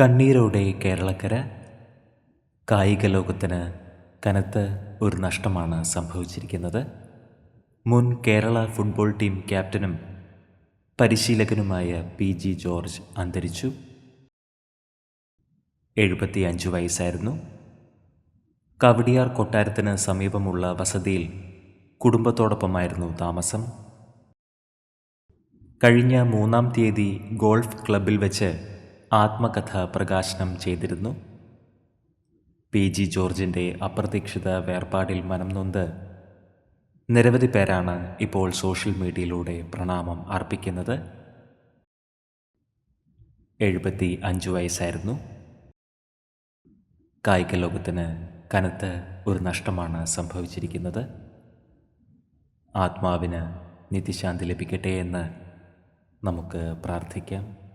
കണ്ണീരോടെ കേരളക്കര കായിക ലോകത്തിന് കനത്ത ഒരു നഷ്ടമാണ് സംഭവിച്ചിരിക്കുന്നത്. മുൻ കേരള ഫുട്ബോൾ ടീം ക്യാപ്റ്റനും പരിശീലകനുമായ പി ജി ജോർജ് അന്തരിച്ചു. എഴുപത്തി അഞ്ച് വയസ്സായിരുന്നു. കവടിയാർ കൊട്ടാരത്തിന് സമീപമുള്ള വസതിയിൽ കുടുംബത്തോടൊപ്പമായിരുന്നു താമസം. കഴിഞ്ഞ മൂന്നാം തീയതി ഗോൾഫ് ക്ലബിൽ വെച്ച് ആത്മകഥ പ്രകാശനം ചെയ്തിരുന്നു. പി. ജി. ജോർജിന്റെ അപ്രതീക്ഷിത വേർപാടിൽ മനം നൊന്ത് നിരവധി പേരാണ് ഇപ്പോൾ സോഷ്യൽ മീഡിയയിലൂടെ പ്രണാമം അർപ്പിക്കുന്നത്. എഴുപത്തി അഞ്ച് വയസ്സായിരുന്നു. കായിക ലോകത്തിന് കനത്ത ഒരു നഷ്ടമാണ് സംഭവിച്ചിരിക്കുന്നത്. ആത്മാവിന് നിത്യശാന്തി ലഭിക്കട്ടെ എന്ന് നമുക്ക് പ്രാർത്ഥിക്കാം.